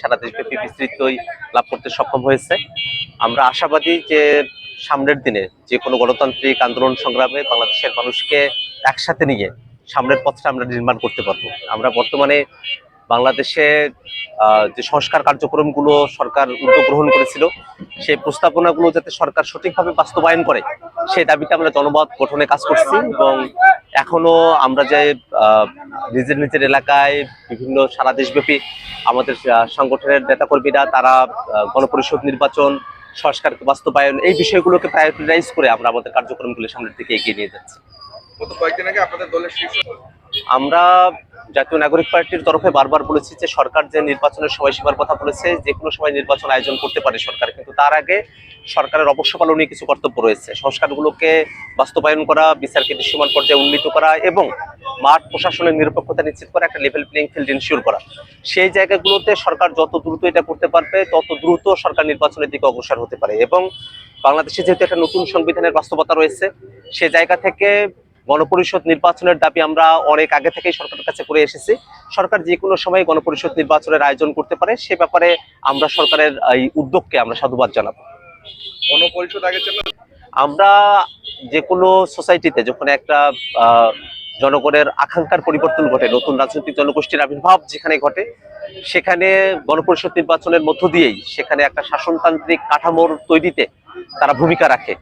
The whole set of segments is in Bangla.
সারা দেশব্যাপী বিস্তৃতই লাভ করতে সক্ষম হয়েছে। আমরা আশাবাদী যে সামনের দিনে যে কোনো গণতান্ত্রিক আন্দোলন সংগ্রামে বাংলাদেশের মানুষকে একসাথে নিয়ে সামনের পথটা আমরা নির্মাণ করতে পারব। আমরা বর্তমানে বাংলাদেশে যে সংস্কার কার্যক্রমগুলো সরকার উদ্যোগ গ্রহণ করেছিল, সেই প্রস্তাবনাগুলো যাতে সরকার সঠিকভাবে বাস্তবায়ন করে, সেই দাবিতে আমরা জনমত গঠনে কাজ করছি এবং এখনও আমরা যে নিজের নিজের এলাকায় বিভিন্ন সারা দেশব্যাপী আমাদের সংগঠনের নেতাকর্মীরা তারা গণপরিষদ নির্বাচন, সংস্কার বাস্তবায়ন এই বিষয়গুলোকে প্রায়োরিটাইজ করে আমরা আমাদের কার্যক্রমগুলো সামনের দিকে এগিয়ে নিয়ে যাচ্ছি। গত কয়েকদিন আগে আপনাদের দলের শীর্ষ আমরা জাতীয় নাগরিক পার্টির তরফে বারবার বলেছি যে সরকার যে নির্বাচনের সময়সীমার কথা বলেছে, যে কোনো সময় নির্বাচন আয়োজন করতে পারে সরকার। কিন্তু তার আগে সরকারের অবশ্য পালনীয় কিছু কর্তব্য রয়েছে। সংস্কারগুলোকে বাস্তবায়ন করা, বিচারকে দৃশ্যমান পর্যায়ে উন্নীত করা এবং মাঠ প্রশাসনের নিরপেক্ষতা নিশ্চিত করা, একটা লেভেল প্লেইং ফিল্ড ইনশিওর করা। সেই জায়গাগুলোতে সরকার যত দ্রুত এটা করতে পারবে, তত দ্রুত সরকার নির্বাচনের দিকে অগ্রসর হতে পারে। এবং বাংলাদেশে যেহেতু একটা নতুন সংবিধানের বাস্তবতা রয়েছে, সে জায়গা থেকে গণপরিষদ নির্বাচনের দাবি আমরা অনেক আগে থেকেই সরকারের কাছে করে এসেছি। সরকার যে কোনো সময় গণপরিষদ নির্বাচনের আয়োজন করতে পারে সে ব্যাপারে আমরা সরকারের এই উদ্যোগকে আমরা সাধুবাদ জানাব। গণপরিষদ জন্য আমরা যে কোনো সোসাইটিতে যখন একটা আহ, জনগণের আকাঙ্ক্ষার পরিবর্তন ঘটে নতুন রাজনৈতিক জনগোষ্ঠীর আবির্ভাব যেখানে ঘটে সেখানে গণপরিষদ নির্বাচনের মধ্য দিয়েই সেখানে একটা শাসনতান্ত্রিক কাঠামোর তৈরিতে তারা ভূমিকা রাখে।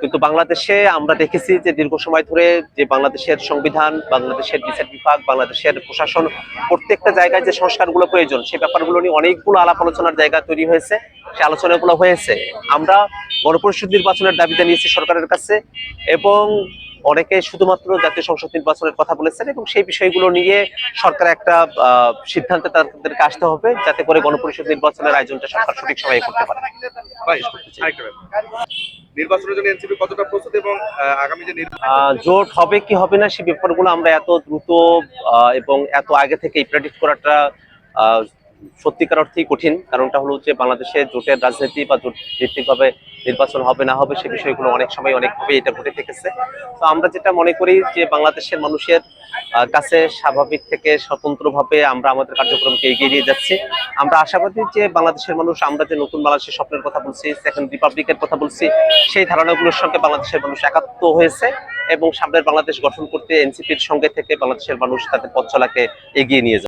কিন্তু বাংলাদেশে আমরা দেখেছি যে দীর্ঘ সময় ধরে যে বাংলাদেশের সংবিধান, বাংলাদেশের বিচার বিভাগ, বাংলাদেশের প্রশাসন প্রত্যেকটা জায়গায় যে সংস্কারগুলো প্রয়োজন সেই ব্যাপারগুলো নিয়ে অনেকগুলো আলাপ আলোচনার জায়গা তৈরি হয়েছে, সে আলোচনাগুলো হয়েছে। আমরা গণপরিষদ নির্বাচনের দাবি জানিয়েছি সরকারের কাছে এবং অনেকে শুধুমাত্র জাতীয় সংসদ নির্বাচনের কথা বলেছেন এবং সেই বিষয়গুলো নিয়ে সরকার একটা সিদ্ধান্তে তাদেরকে আসতে হবে যাতে করে গণপরিষদ নির্বাচনের আয়োজনটা সরকার সঠিক সময়ে করতে পারে। নির্বাচনের জন্য এনসিপি কতটা প্রস্তুত এবং আগামী যে জোট হবে কি হবে না সেই ব্যাপারগুলো আমরা এত দ্রুত এবং এত আগে থেকে প্রেডিক্ট করাটা সত্যিকার অর্থেই কঠিন। কারণটা হলো যে বাংলাদেশে জোটের রাজনীতি বা জোট ভিত্তিকভাবে নির্বাচন হবে না হবে সে বিষয়গুলো অনেক সময় অনেকভাবে এটা ঘটে থেকেছে। তো আমরা যেটা মনে করি যে বাংলাদেশের মানুষের কাছে স্বাভাবিক থেকে স্বতন্ত্রভাবে আমরা আমাদের কার্যক্রমকে এগিয়ে নিয়ে যাচ্ছি। আমরা আশাবাদী যে বাংলাদেশের মানুষ, আমরা যে নতুন বাংলাদেশের স্বপ্নের কথা বলছি সেকেন্ড রিপাবলিকের কথা বলছি, সেই ধারণাগুলোর সঙ্গে বাংলাদেশের মানুষ একাত্ম হয়েছে এবং সামনের বাংলাদেশ গঠন করতে এনসিপির সঙ্গে থেকে বাংলাদেশের মানুষ তাদের পথ চলাকে এগিয়ে নিয়ে যাবে